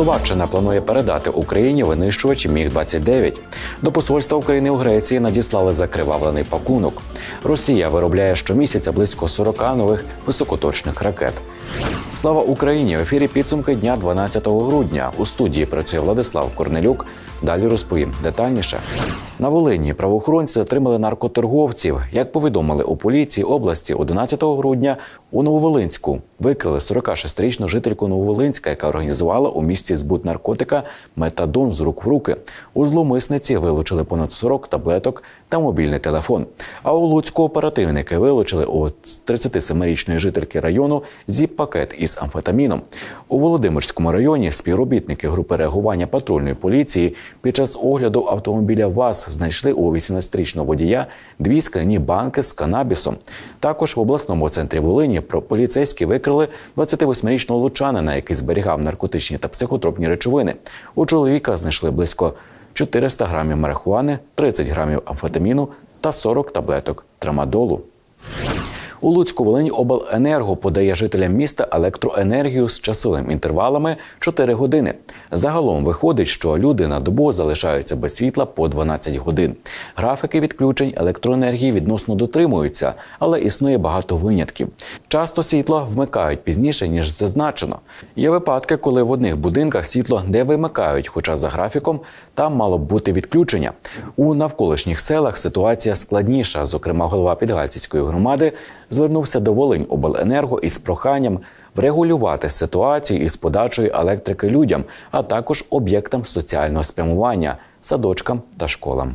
Словаччина планує передати Україні винищувачі міг 29 До посольства України у Греції надіслали закривавлений пакунок. Росія виробляє щомісяця близько 40 нових високоточних ракет. Слава Україні! В ефірі підсумки дня 12 грудня. У студії працює Владислав Корнелюк. Далі розповім детальніше. На Волині правоохоронці затримали наркоторговців. Як повідомили у поліції області 11 грудня у Нововолинську викрили 46-річну жительку Нововолинська, яка організувала у місті збут наркотика метадон з рук в руки. У зловмисниці вилучили понад 40 таблеток та мобільний телефон. А у Луцьку оперативники вилучили у 37-річної жительки району зіп-пакет із амфетаміном. У Володимирському районі співробітники групи реагування патрульної поліції під час огляду автомобіля ВАЗ знайшли у 18-річного водія дві скляні банки з канабісом. Також в обласному центрі Волині про поліцейські викрили 28-річного лучанина, який зберігав наркотичні та психотропні речовини. У чоловіка знайшли близько 400 грамів марихуани, 30 грамів амфетаміну та 40 таблеток трамадолу. У Луцьку Волинь обленерго подає жителям міста електроенергію з часовими інтервалами 4 години. Загалом виходить, що люди на добу залишаються без світла по 12 годин. Графіки відключень електроенергії відносно дотримуються, але існує багато винятків. Часто світло вмикають пізніше ніж зазначено. Є випадки, коли в одних будинках світло не вимикають, хоча за графіком там мало б бути відключення. У навколишніх селах ситуація складніша. Зокрема, голова Підгайцівської громади звернувся до Волинь обленерго із проханням врегулювати ситуацію із подачою електрики людям, а також об'єктам соціального спрямування, садочкам та школам.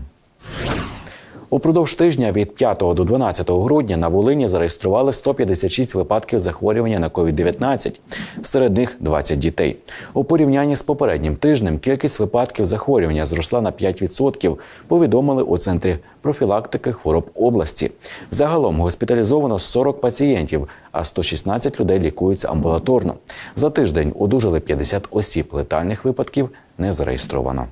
Упродовж тижня від 5 до 12 грудня на Волині зареєстрували 156 випадків захворювання на COVID-19, серед них 20 дітей. У порівнянні з попереднім тижнем кількість випадків захворювання зросла на 5%, повідомили у центрі профілактики хвороб області. Загалом госпіталізовано 40 пацієнтів, а 116 людей лікуються амбулаторно. За тиждень одужали 50 осіб. Летальних випадків не зареєстровано.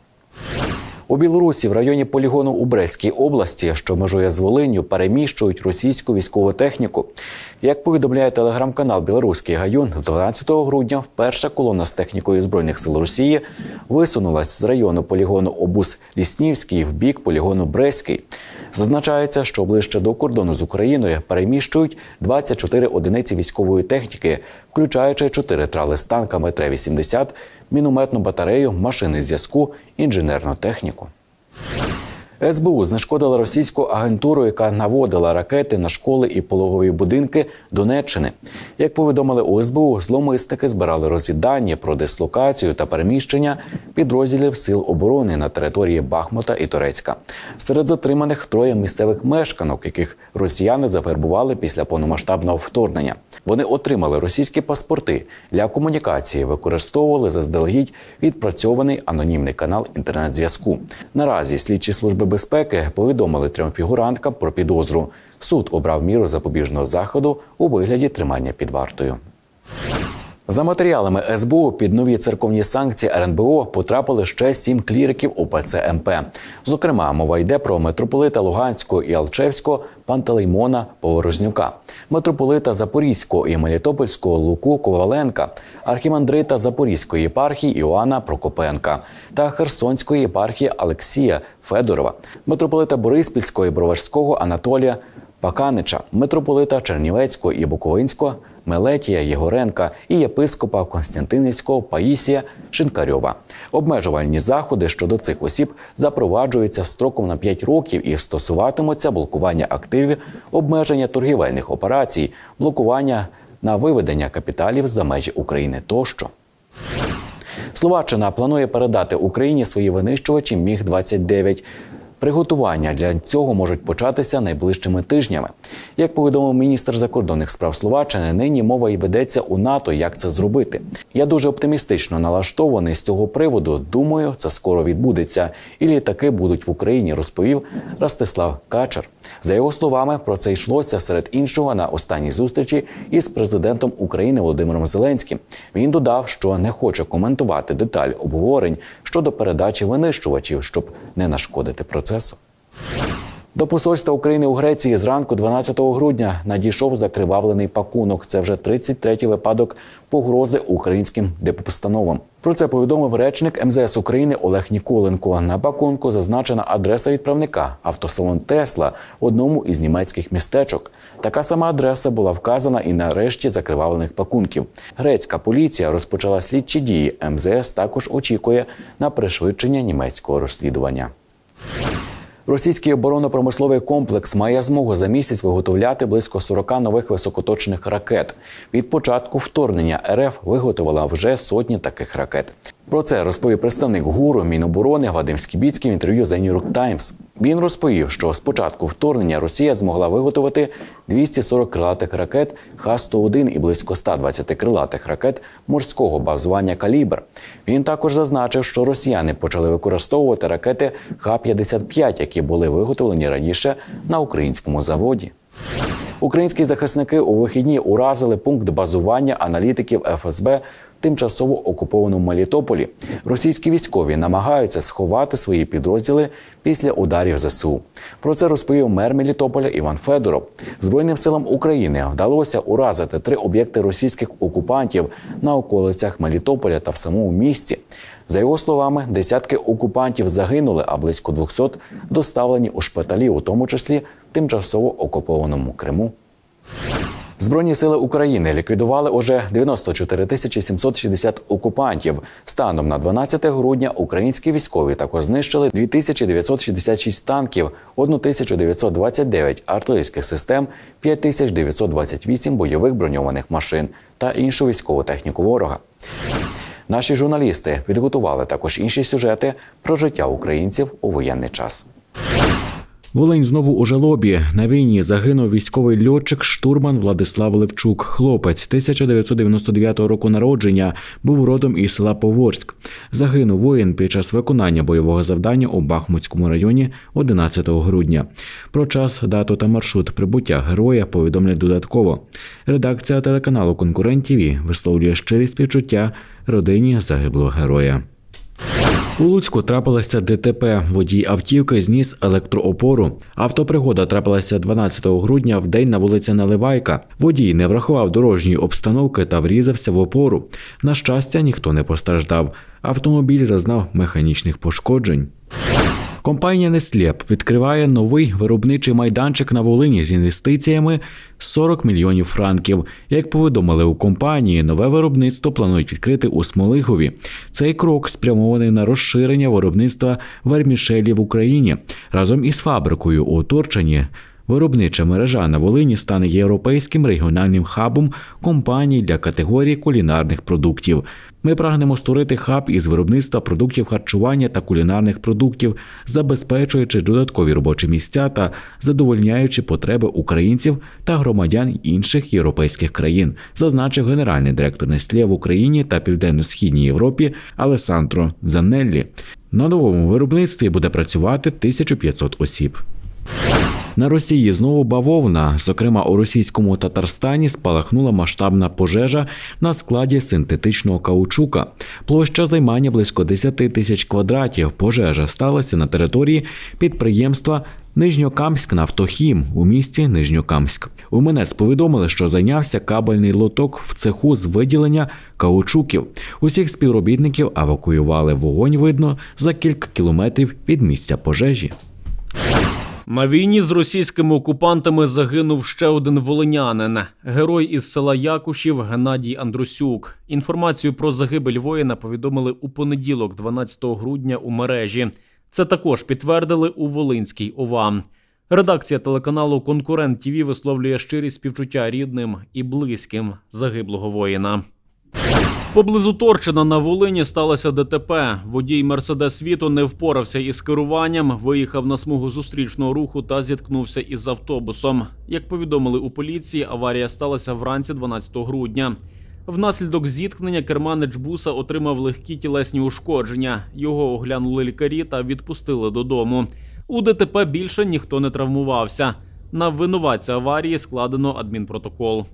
У Білорусі в районі полігону у Брестській області, що межує з Волинню, переміщують російську військову техніку. Як повідомляє телеграм-канал Білоруський гаюн, 12 грудня вперше колона з технікою збройних сил Росії висунулась з району полігону Обуз Ліснівський в бік полігону Брестський. Зазначається, що ближче до кордону з Україною переміщують 24 одиниці військової техніки, включаючи 4 трали з танками Т-80, мінометну батарею, машини зв'язку, інженерну техніку. СБУ знешкодила російську агентуру, яка наводила ракети на школи і пологові будинки Донеччини. Як повідомили у СБУ, зловмисники збирали розвіддані про дислокацію та переміщення підрозділів сил оборони на території Бахмута і Турецька. Серед затриманих троє місцевих мешканок, яких росіяни завербували після повномасштабного вторгнення. Вони отримали російські паспорти для комунікації, використовували заздалегідь відпрацьований анонімний канал інтернет-зв'язку. Наразі слідчі служби безпеки повідомили трьом фігуранткам про підозру. Суд обрав міру запобіжного заходу у вигляді тримання під вартою. За матеріалами СБУ під нові церковні санкції РНБО потрапили ще сім кліриків УПЦ МП. Зокрема, мова йде про митрополита Луганського і Алчевського Пантелеймона Поворознюка, митрополита Запорізького і Мелітопольського Луку Коваленка, архімандрита Запорізької єпархії Іоанна Прокопенка та Херсонської єпархії Олексія Федорова, митрополита Бориспільського і Броварського Анатолія Паканича, митрополита Чернівецького і Буковинського Мелетія Єгоренка і єпископа Константинівського Паїсія Шинкарьова. Обмежувальні заходи щодо цих осіб запроваджуються строком на 5 років і стосуватимуться блокування активів, обмеження торгівельних операцій, блокування на виведення капіталів за межі України тощо. Словаччина планує передати Україні свої винищувачі Міг 29 Приготування для цього можуть початися найближчими тижнями. Як повідомив міністр закордонних справ Словаччини, нині мова й ведеться у НАТО, як це зробити. Я дуже оптимістично налаштований з цього приводу. Думаю, це скоро відбудеться, і літаки будуть в Україні. Розповів Ростислав Качер. За його словами, про це йшлося серед іншого на останній зустрічі із президентом України Володимиром Зеленським. Він додав, що не хоче коментувати деталь обговорень щодо передачі винищувачів, щоб не нашкодити процесу. До посольства України у Греції зранку 12 грудня надійшов закривавлений пакунок. Це вже 33-й випадок погрози українським депостановам. Про це повідомив речник МЗС України Олег Ніколенко. На пакунку зазначена адреса відправника автосалон Тесла в одному із німецьких містечок. Така сама адреса була вказана і на решті закривавлених пакунків. Грецька поліція розпочала слідчі дії. МЗС також очікує на пришвидшення німецького розслідування. Російський оборонно-промисловий комплекс має змогу за місяць виготовляти близько 40 нових високоточних ракет. Від початку вторгнення РФ виготовила вже сотні таких ракет. Про це розповів представник ГУРу Міноборони Вадим Скібіцький в інтерв'ю The New York Times. Він розповів, що з початку вторгнення Росія змогла виготовити 240 крилатих ракет Х-101 і близько 120 крилатих ракет морського базування «Калібр». Він також зазначив, що росіяни почали використовувати ракети Х-55, які були виготовлені раніше на українському заводі. Українські захисники у вихідні уразили пункт базування аналітиків ФСБ тимчасово окупованому Мелітополі. Російські військові намагаються сховати свої підрозділи після ударів ЗСУ. Про це розповів мер Мелітополя Іван Федоров. Збройним силам України вдалося уразити три об'єкти російських окупантів на околицях Мелітополя та в самому місті. За його словами, десятки окупантів загинули, а близько 200 доставлені у шпиталі, у тому числі тимчасово окупованому Криму. Збройні сили України ліквідували уже 94 тисячі 760 окупантів. Станом на 12 грудня українські військові також знищили 2966 танків, 1929 артилерійських систем, 5928 бойових броньованих машин та іншу військову техніку ворога. Наші журналісти підготували також інші сюжети про життя українців у воєнний час. Волинь знову у жалобі. На війні загинув військовий льотчик штурман Владислав Левчук. Хлопець 1999 року народження був родом із села Поворськ. Загинув воїн під час виконання бойового завдання у Бахмутському районі 11 грудня. Про час, дату та маршрут прибуття героя повідомлять додатково. Редакція телеканалу Конкурент ТІВІ висловлює щирі співчуття родині загиблого героя. У Луцьку трапилося ДТП. Водій автівки зніс електроопору. Автопригода трапилася 12 грудня в день на вулиці Наливайка. Водій не врахував дорожньої обстановки та врізався в опору. На щастя, ніхто не постраждав. Автомобіль зазнав механічних пошкоджень. Компанія Неслеп відкриває новий виробничий майданчик на Волині з інвестиціями 40 мільйонів франків. Як повідомили у компанії, нове виробництво планують відкрити у Смолихові. Цей крок спрямований на розширення виробництва вермішелі в Україні разом із фабрикою у Торчині. Виробнича мережа на Волині стане європейським регіональним хабом компаній для категорії кулінарних продуктів. Ми прагнемо створити хаб із виробництва продуктів харчування та кулінарних продуктів, забезпечуючи додаткові робочі місця та задовольняючи потреби українців та громадян інших європейських країн, зазначив генеральний директор Нестле в Україні та Південно-Східній Європі Алесандро Занеллі. На новому виробництві буде працювати 1500 осіб. На Росії знову бавовна. Зокрема, у російському Татарстані спалахнула масштабна пожежа на складі синтетичного каучука. Площа займання близько 10 тисяч квадратів. Пожежа сталася на території підприємства. Нижньокамськ Нафтохім у місті Нижньокамськ. У Минець повідомили, що зайнявся кабельний лоток в цеху з виділення каучуків. Усіх співробітників евакуювали. Вогонь видно за кілька кілометрів від місця пожежі. На війні з російськими окупантами загинув ще один волинянин, герой із села Якушів Геннадій Андрусюк. Інформацію про загибель воїна повідомили у понеділок, 12 грудня, у мережі. Це також підтвердили у Волинській ОВА. Редакція телеканалу Конкурент ТІВІ висловлює щирі співчуття рідним і близьким загиблого воїна. Поблизу Торчина на Волині сталося ДТП. Водій Мерседес Віто не впорався із керуванням, виїхав на смугу зустрічного руху та зіткнувся із автобусом. Як повідомили у поліції, аварія сталася вранці 12 грудня. Внаслідок зіткнення керманич буса отримав легкі тілесні ушкодження. Його оглянули лікарі та відпустили додому. У ДТП більше ніхто не травмувався. На винуватця аварії складено адмінпротокол.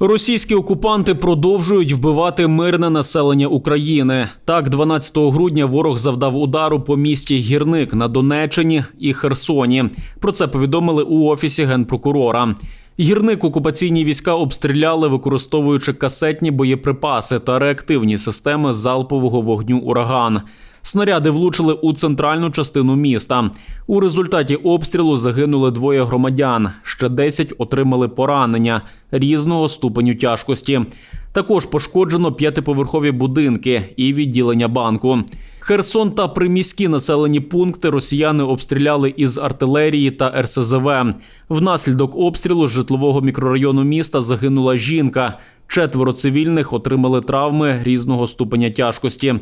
Російські окупанти продовжують вбивати мирне населення України. Так, 12 грудня ворог завдав удару по місті Гірник на Донеччині і Херсоні. Про це повідомили у офісі генпрокурора. Гірник окупаційні війська обстріляли, використовуючи касетні боєприпаси та реактивні системи залпового вогню ураган. Снаряди влучили у центральну частину міста. У результаті обстрілу загинули двоє громадян. Ще 10 отримали поранення різного ступеню тяжкості. Також пошкоджено п'ятиповерхові будинки і відділення банку. Херсон та приміські населені пункти росіяни обстріляли із артилерії та РСЗВ. Внаслідок обстрілу з житлового мікрорайону міста загинула жінка. Четверо цивільних отримали травми різного ступеня тяжкості.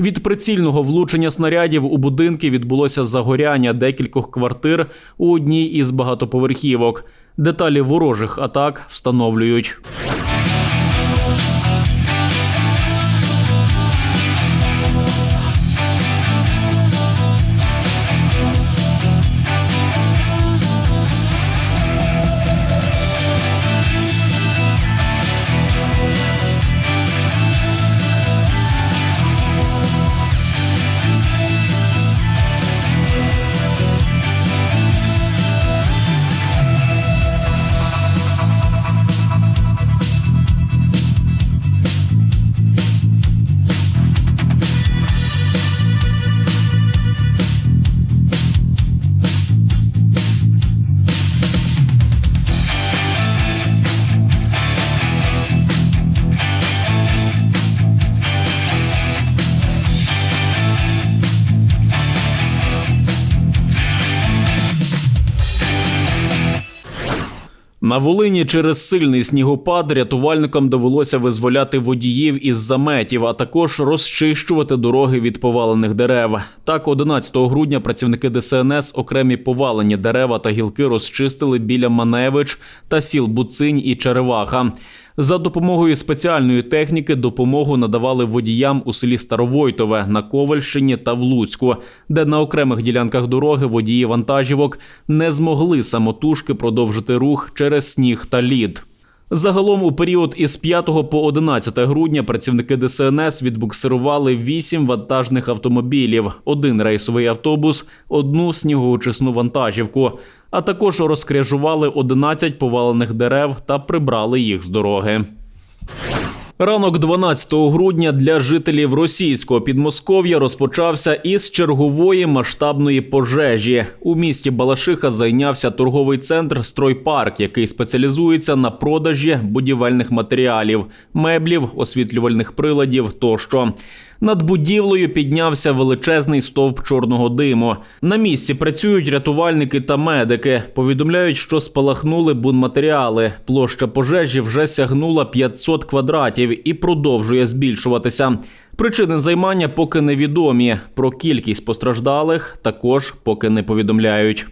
Від прицільного влучення снарядів у будинки відбулося загоряння декількох квартир у одній із багатоповерхівок. Деталі ворожих атак встановлюють. На Волині через сильний снігопад рятувальникам довелося визволяти водіїв із заметів, а також розчищувати дороги від повалених дерев. Так, 11 грудня працівники ДСНС окремі повалені дерева та гілки розчистили біля Маневич та сіл Буцинь і Череваха. За допомогою спеціальної техніки допомогу надавали водіям у селі Старовойтове на Ковальщині та в Луцьку, де на окремих ділянках дороги водії вантажівок не змогли самотужки продовжити рух через сніг та лід. Загалом у період із 5 по 11 грудня працівники ДСНС відбуксирували 8 вантажних автомобілів, один рейсовий автобус, одну снігоочисну вантажівку, а також розкряжували 11 повалених дерев та прибрали їх з дороги. Ранок 12 грудня для жителів російського Підмосков'я розпочався із чергової масштабної пожежі. У місті Балашиха зайнявся торговий центр Стройпарк, який спеціалізується на продажі будівельних матеріалів, меблів, освітлювальних приладів тощо. Над будівлею піднявся величезний стовп чорного диму. На місці працюють рятувальники та медики. Повідомляють, що спалахнули бунматеріали. Площа пожежі вже сягнула 500 квадратів і продовжує збільшуватися. Причини займання поки невідомі. Про кількість постраждалих також поки не повідомляють.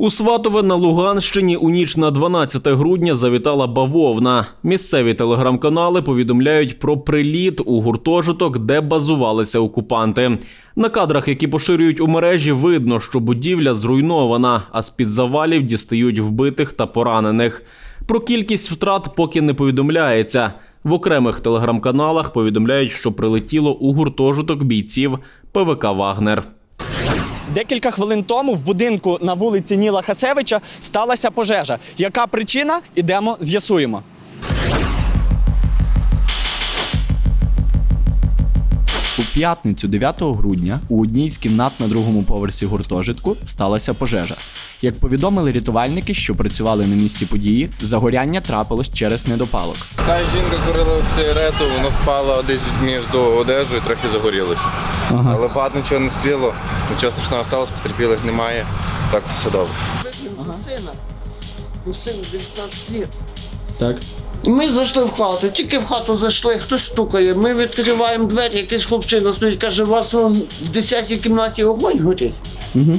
У Сватове на Луганщині у ніч на 12 грудня завітала бавовна. Місцеві телеграм-канали повідомляють про приліт у гуртожиток, де базувалися окупанти. На кадрах, які поширюють у мережі, видно, що будівля зруйнована, а з під завалів дістають вбитих та поранених. Про кількість втрат поки не повідомляється. В окремих телеграм-каналах повідомляють, що прилетіло у гуртожиток бійців ПВК Вагнер. Декілька хвилин тому в будинку на вулиці Ніла Хасевича сталася пожежа. Яка причина? Ідемо, з'ясуємо. П'ятницю 9 грудня у одній з кімнат на другому поверсі гуртожитку сталася пожежа. Як повідомили рятувальники, що працювали на місці події, загоряння трапилось через недопалок. Та жінка курила сигарету, воно впало десь між одежею, трохи загорілося. Але багато нічого не стріло, нічого страшного сталося, потерпілих немає. Так, все добре. за сина. Ну, сину 19 лет. Так. Ми зайшли в хату, тільки в хату зайшли, хтось стукає. Ми відкриваємо двері, якийсь хлопчина стоїть, каже, у вас в 10-й кімнаті огонь горить. Угу.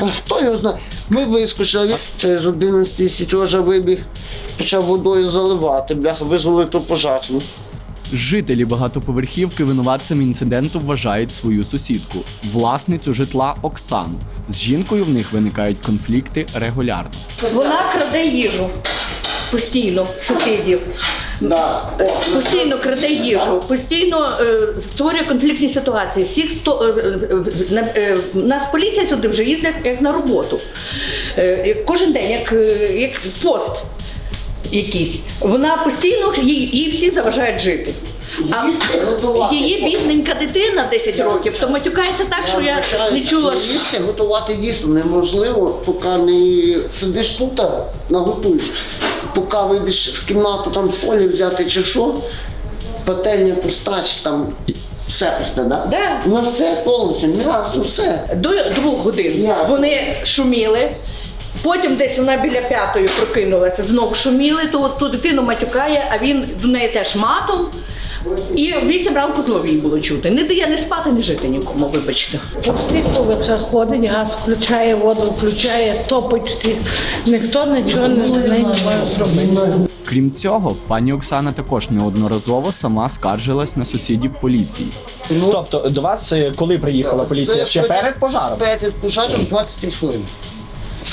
А хто його знає? Ми вискочили. Це з 11 Сітьожа вибіг, почав водою заливати, бляха, визвали ту пожежну. Жителі багатоповерхівки винуватцем інциденту вважають свою сусідку, власницю житла Оксану. З жінкою в них виникають конфлікти регулярно. Вона краде їжу. Постійно сусідів. Да. О, Постійно краде їжу, постійно е, створює конфліктні ситуації. Всіх сто е, е, е, нас поліція сюди вже їздить як на роботу. Е, кожен день, як, е, як пост якийсь. Вона постійно їй, їй всі заважають жити. А її бідненька дитина 10 років, то матюкається так, що я не чула. Їсти, готувати дійсно неможливо, поки не сидиш тут, наготуєш. Поки вийдеш в кімнату там солі взяти чи що, пательня пуста, там все пусте, да? Да. На все повністю, м'ясо, все. До двох годин М'ясо. вони шуміли. Потім десь вона біля п'ятої прокинулася, знов шуміли, то ту дитину матюкає, а він до неї теж матом. І вісім ранку знову їй було чути. Не дає не спати, не жити нікому, вибачте. По всіх вулицях ходить, газ включає, воду включає, топить всіх. Ніхто нічого не, не може зробити. Крім цього, пані Оксана також неодноразово сама скаржилась на сусідів поліції. Тобто до вас е, коли приїхала поліція? Ще перед пожаром? Перед пожаром 25 хвилин.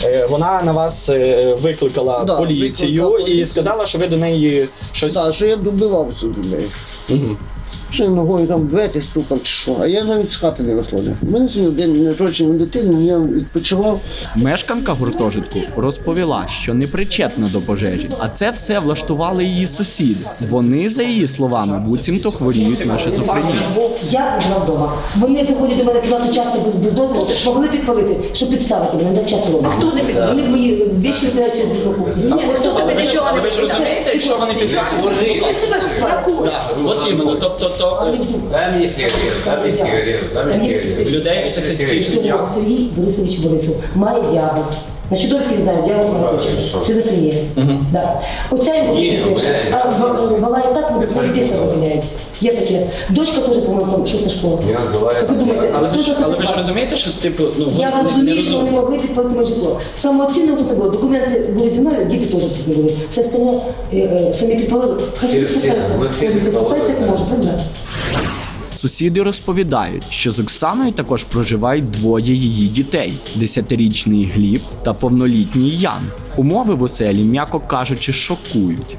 Е, Вона на вас е, викликала Да, поліцію викликала і поліцію. сказала, що ви до неї щось. Так, що я добивався до неї. Що я ногою там двері стукав чи що, а я навіть з хати не виходив. У мене сьогодні день народження дитини, я відпочивав. Мешканка гуртожитку розповіла, що не причетна до пожежі, а це все влаштували її сусіди. Вони, за її словами, буцімто хворіють на шизофренію. Я була вдома. Вони заходять до мене кімнату часто без, без дозволу, могли підпалити, щоб підставити мене, так часто роблять. Хто не підпалив? Вони мої віші викидають через вікно. Ні, це Але ви, ж- розумієте, якщо вони тебе спала. От іменно, тобто то, е, Дай мне сигарету, дай мне сигарету, дай мне сигарету. людей Цього Сергій Борисович Борисов має діагноз. Значить, довідки не знаю, діагноз наркотичний. Шизофренія. Да. Оця йому теж. А в- вона і так буде свої біса виявляють. Є таке. Дочка теж, по-моєму, там шоста школа. Меня называют- ви думаєте, Але ви хто ж, це але ви ж розумієте, що типу, ну Я вони не розумію, що вони розумні. могли підпалити моє житло. Самооцінно тут не було. Документи були зі мною, діти теж тут не були. Все остальне е, е, самі підпалили. Хай собі Всі- всі, ми всі Кожен підпалили, списається, як так. може, правда? Сусіди розповідають, що з Оксаною також проживають двоє її дітей: десятирічний Гліб та повнолітній Ян. Умови в оселі, м'яко кажучи, шокують.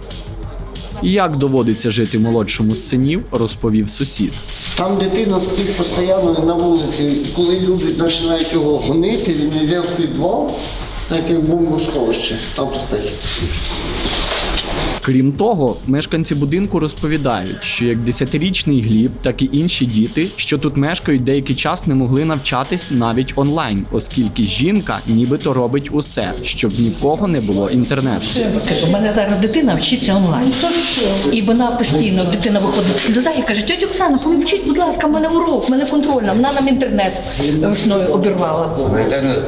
Як доводиться жити молодшому з синів, розповів сусід. Там дитина спить постійно на вулиці, коли люди починають його гонити, він йде в підвал, так як бомбосховище, там спить. Крім того, мешканці будинку розповідають, що як десятирічний Гліб, так і інші діти, що тут мешкають, деякий час не могли навчатись навіть онлайн, оскільки жінка нібито робить усе, щоб ні в кого не було інтернету. У мене зараз дитина вчиться онлайн. І вона постійно, дитина виходить сльоза і каже, тьотя Оксана, повчіть, будь ласка, в мене урок, в мене контрольна. Вона нам інтернет весною обірвала.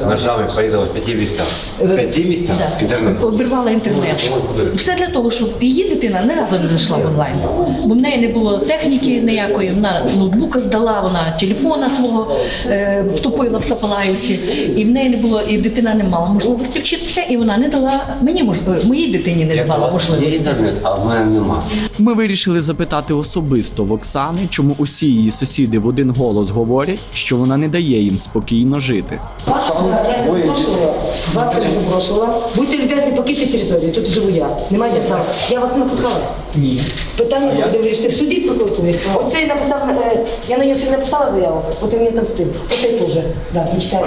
На порезал в пяти местах. В пяти Да. Обірвала інтернет. Все для того, щоб її дитина не разу не зайшла в онлайн. Бо в неї не було техніки ніякої, вона ноутбука здала, вона телефона свого е, втопила в Сапалаївці, і в неї не було, і дитина не мала можливості вчитися, і вона не дала мені мож... е, моїй дитині не давала Є можливості. інтернет, а в мене нема. Ми вирішили запитати особисто в Оксани, чому усі її сусіди в один голос говорять, що вона не дає їм спокійно жити. Вас, я не запрошувала, вас я не запрошувала. Будьте люб'язні, покиньте територію, тут живу я. Немає права. Я вас не викликала. Ні. Питання буде вирішити в суді прокуратурі. Оцей написав, е, я на нього сьогодні написала заяву, от він мені там стив. Оцей теж. Да, він читає.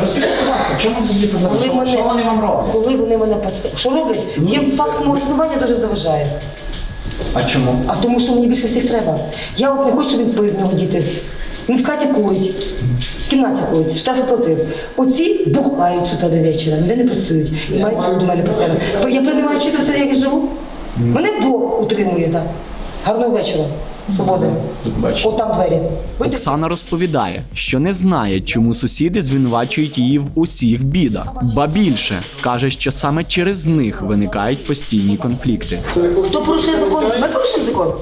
Чому взагалі Коли що, мене- що вони вам роблять? Коли вони мене підставили. Що роблять? Їм факт мого існування дуже заважає. А чому? А тому, що мені більше всіх треба. Я от не хочу, щоб він пив в нього діти. Він в хаті курить, в кімнаті курить, штрафи платив. Оці бухають з утра до вечора, ніде не працюють. І мають до мене постійно. Бо я не маю чути це, як я живу. Мене Бог утримує так. Гарного вечора. Свободи. От там двері. Будьте Оксана розповідає, що не знає, чому сусіди звинувачують її в усіх бідах. Ба більше каже, що саме через них виникають постійні конфлікти. Хто порушує закон? Ми порушуємо закон.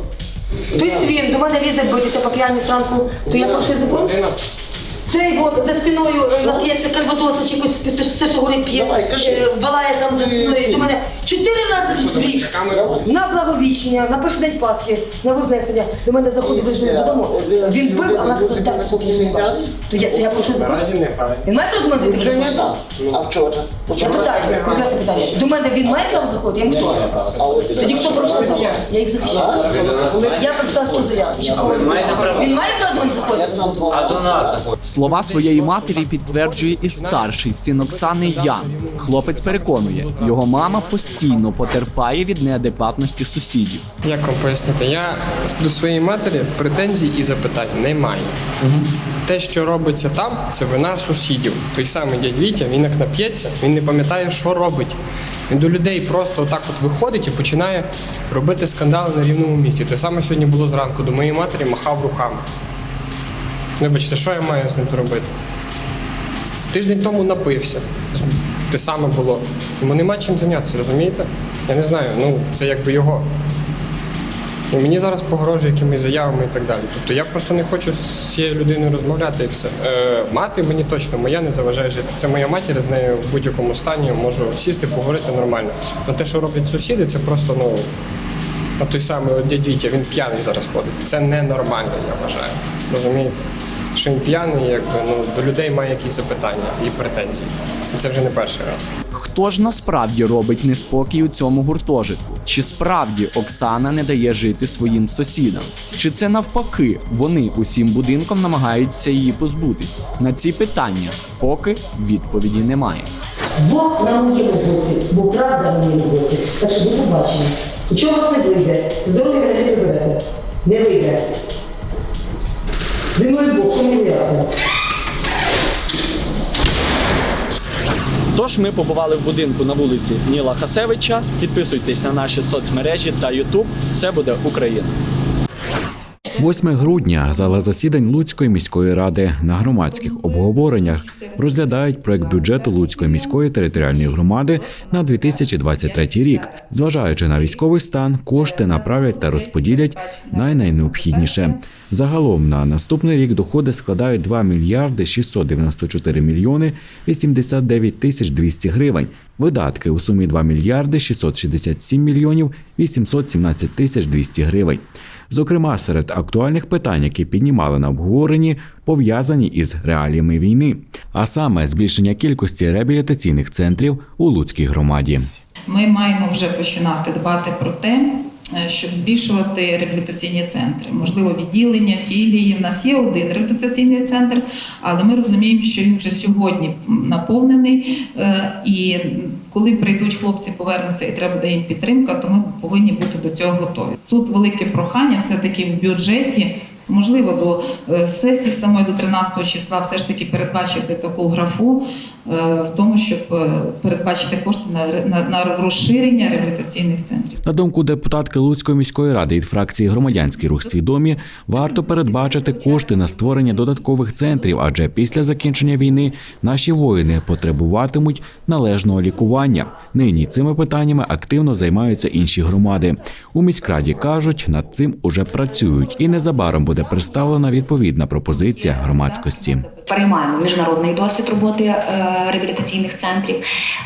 Тобто він до мене лізе битися по п'яні зранку, то я порушую закон? Цей от за стіною нап'ється кальвадоса чи якось все, що горить п'є, кажи. е, там за стіною. Чотири рази в рік на благовіщення, на перший день Пасхи, на Вознесення. До мене заходить завжди додому. Він пив, а вона казала, так, не. То я, це я прошу забрати. Він має право до мене Вже зайти? не так. А вчора? Я питаю, конкретне питання. До мене він має право заходити? Я йому хто? Тоді хто порушив закон? Я їх захищаю. Я написала свою заяву. Він має право до мене заходити? Слова своєї матері підтверджує і старший син Оксани Ян. Хлопець переконує, його мама постійно потерпає від неадекватності сусідів. Як вам пояснити? Я до своєї матері претензій і запитань не маю. Те, що робиться там, це вина сусідів. Той самий дядь Вітя, він як нап'ється, він не пам'ятає, що робить. Він до людей просто отак от виходить і починає робити скандали на рівному місці. Те саме сьогодні було зранку. До моєї матері махав руками. Вибачте, що я маю з ним зробити? Тиждень тому напився. Те саме було. Йому нема чим зайнятися, розумієте? Я не знаю, ну це якби його. І мені зараз погрожує якимись заявами і так далі. Тобто я просто не хочу з цією людиною розмовляти і все. Е, мати мені точно моя не заважає жити. Це моя матір, з нею в будь-якому стані можу сісти, поговорити нормально. Но те, що роблять сусіди, це просто ну. А той самий Вітя, він п'яний зараз ходить. Це ненормально, я вважаю. Розумієте? Що він п'яний, якби ну до людей має якісь запитання і претензії. І це вже не перший раз. Хто ж насправді робить неспокій у цьому гуртожитку? Чи справді Оксана не дає жити своїм сусідам? Чи це навпаки вони усім будинком намагаються її позбутись? На ці питання поки відповіді немає. Бог на моєму боці, бо правда на моєму боці. Так що до побачення. Нічого у вас не вийде. Здоров'я не берете. Не вийде. Зі мною Бог, що мені ясно. Тож ми побували в будинку на вулиці Ніла Хасевича. Підписуйтесь на наші соцмережі та Ютуб. Все буде Україна. 8 грудня зала засідань Луцької міської ради на громадських обговореннях розглядають проект бюджету Луцької міської територіальної громади на 2023 рік. Зважаючи на військовий стан, кошти направлять та розподілять на найнеобхідніше. Загалом на наступний рік доходи складають 2 мільярди 694 мільйони 89 тисяч 200 гривень. Видатки у сумі 2 мільярди 667 мільйонів 817 тисяч 200 гривень. Зокрема, серед актуальних питань, які піднімали на обговоренні, пов'язані із реаліями війни, а саме збільшення кількості реабілітаційних центрів у Луцькій громаді. Ми маємо вже починати дбати про те, е, щоб збільшувати реабілітаційні центри, можливо, відділення, філії. В нас є один реабілітаційний центр, але ми розуміємо, що він вже сьогодні наповнений. е, І коли прийдуть хлопці, повернуться і треба їм підтримка, то ми повинні бути до цього готові. Тут велике прохання, все таки в бюджеті. Можливо, до е, сесії самої до 13 числа все ж таки передбачити таку графу е, в тому, щоб е, передбачити кошти на, на, на розширення реабілітаційних центрів. На думку депутатки Луцької міської ради від фракції Громадянський рух свідомі варто передбачити кошти на створення додаткових центрів, адже після закінчення війни наші воїни потребуватимуть належного лікування. Нині цими питаннями активно займаються інші громади. У міськраді кажуть, над цим уже працюють, і незабаром буде представлена відповідна пропозиція громадськості. переймаємо міжнародний досвід роботи е, реабілітаційних центрів.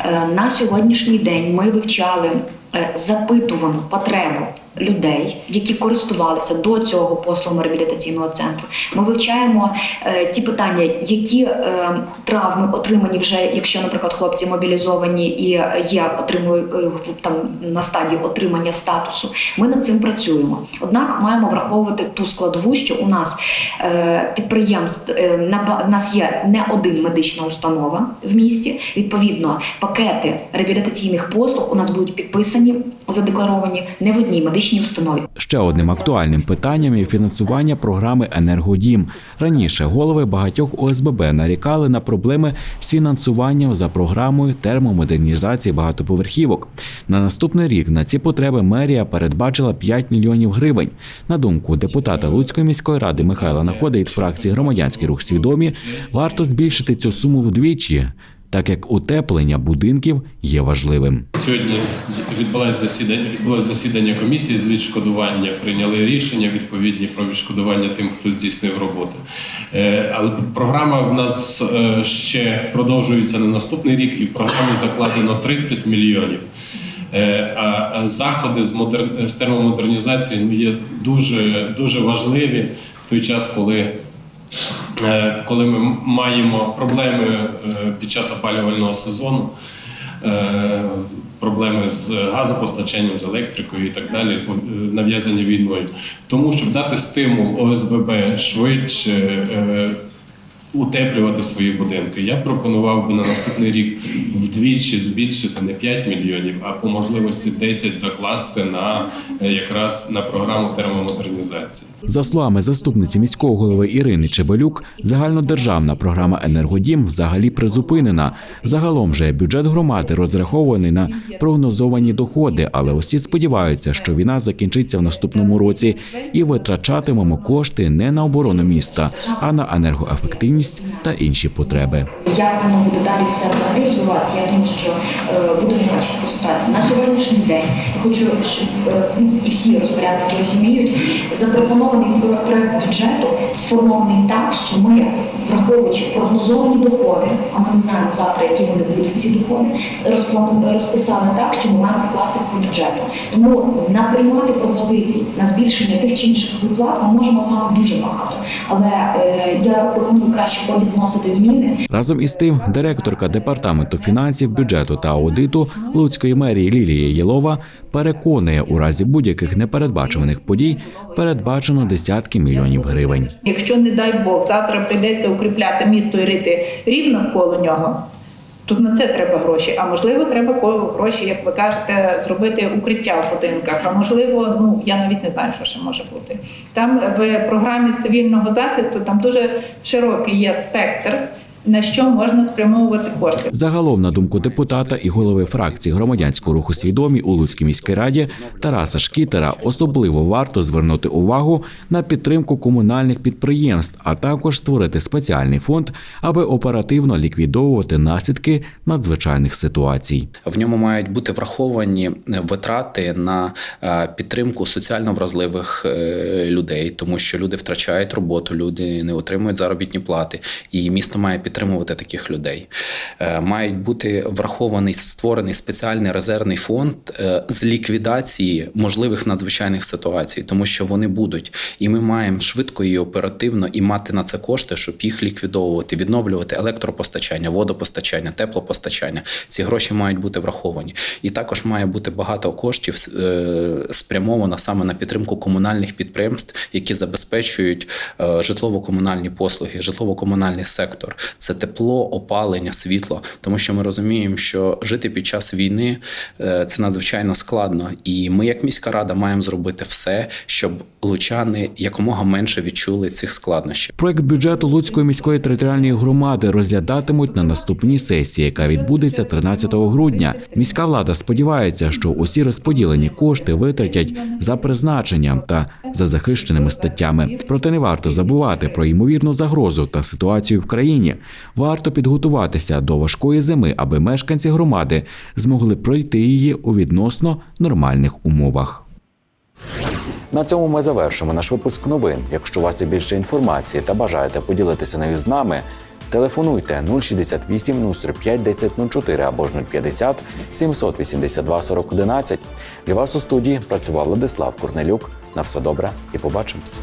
Е, На сьогоднішній день ми вивчали е, запитувану потребу людей, які користувалися до цього послугами реабілітаційного центру. Ми вивчаємо е, ті питання, які е, травми отримані вже, якщо, наприклад, хлопці мобілізовані і є отримують е, там на стадії отримання статусу. Ми над цим працюємо. Однак маємо враховувати ту складову, що у нас е, підприємств е, на в нас є не один медична установа в місті. Відповідно, пакети реабілітаційних послуг у нас будуть підписані, задекларовані не в одній медичній установі. Ще одним актуальним питанням є фінансування програми Енергодім. Раніше голови багатьох ОСББ нарікали на проблеми з фінансуванням за програмою термомодернізації багатоповерхівок. На наступний рік на ці потреби мерія передбачила 5 мільйонів гривень. На думку депутата Луцької міської ради Михайла Находи від фракції Громадянський рух свідомі варто збільшити цю суму вдвічі. Так як утеплення будинків є важливим. Сьогодні відбулося засідання, відбулося засідання комісії з відшкодування. Прийняли рішення відповідні про відшкодування тим, хто здійснив роботу. Але програма в нас е, ще продовжується на наступний рік, і в програмі закладено 30 мільйонів. Е, А заходи з модер... з термомодернізації є дуже дуже важливі в той час, коли коли ми маємо проблеми е, під час опалювального сезону, е, проблеми з газопостачанням, з електрикою і так далі, е, нав'язані війною. Тому щоб дати стимул ОСББ швидше е, утеплювати свої будинки, я пропонував би на наступний рік вдвічі збільшити не 5 мільйонів, а по можливості 10 закласти на е, якраз на програму термомодернізації. За словами заступниці міського голови Ірини Чебелюк, загальнодержавна програма Енергодім взагалі призупинена. Загалом же бюджет громади розрахований на прогнозовані доходи, але усі сподіваються, що війна закінчиться в наступному році і витрачатимемо кошти не на оборону міста, а на енергоефективність та інші потреби. Як воно буде далі все взагалі розвиватися, я думаю, що е, будемо бачити по ситуації. На сьогоднішній день хочу, щоб е, ну, і всі розпорядники розуміють, запропонований про- проект бюджету сформований так, що ми, враховуючи прогнозовані доходи, а ми не знаємо завтра, які вони будуть ці доходи, розписали так, що ми маємо вкластись по бюджету. Тому наприймати пропозиції на збільшення тих чи інших виплат ми можемо з вами дуже багато. Але е, я пропоную краще потім вносити зміни. Разом із тим, директорка департаменту фінансів, бюджету та аудиту Луцької мерії Лілія Єлова переконує, у разі будь-яких непередбачуваних подій передбачено десятки мільйонів гривень. Якщо, не дай Бог, завтра прийдеться укріпляти місто і рити рів навколо нього, то на це треба гроші. А можливо, треба гроші, як ви кажете, зробити укриття в будинках. А можливо, ну я навіть не знаю, що ще може бути. Там в програмі цивільного захисту там дуже широкий є спектр, на що можна спрямовувати кошти. Загалом, на думку депутата і голови фракції громадянського руху свідомі у Луцькій міській раді Тараса Шкітера особливо варто звернути увагу на підтримку комунальних підприємств, а також створити спеціальний фонд, аби оперативно ліквідовувати наслідки надзвичайних ситуацій. В ньому мають бути враховані е, витрати на е, підтримку соціально вразливих е, людей, тому що люди втрачають роботу, люди не отримують заробітні плати, і місто має підтримувати таких людей. Е, Мають бути врахований створений спеціальний резервний фонд е, з ліквідації можливих надзвичайних ситуацій, тому що вони будуть, і ми маємо швидко і оперативно і мати на це кошти, щоб їх ліквідовувати, відновлювати електропостачання, водопостачання, теплопостачання. Ці гроші мають бути враховані. І також має бути багато коштів е, спрямовано саме на підтримку комунальних підприємств, які забезпечують житлово-комунальні послуги, житлово-комунальний сектор. Це тепло, опалення, світло. Тому що ми розуміємо, що жити під час війни е, це надзвичайно складно. І ми, як міська рада, маємо зробити все, щоб лучани якомога менше відчули цих складнощів. Проект бюджету Луцької міської територіальної громади розглядатимуть на наступній сесії, яка відбудеться 13 грудня. Міська влада сподівається, що усі розподілені кошти витратять за призначенням та за захищеними статтями. Проте не варто забувати про ймовірну загрозу та ситуацію в країні. Варто підготуватися до важкої зими, аби мешканці громади змогли пройти її у відносно нормальних умовах. На цьому ми завершимо наш випуск новин. Якщо у вас є більше інформації та бажаєте поділитися нею з нами, телефонуйте 068 045 1004 або ж 050 782 4011. Для вас у студії працював Владислав Корнелюк. На все добре і побачимось.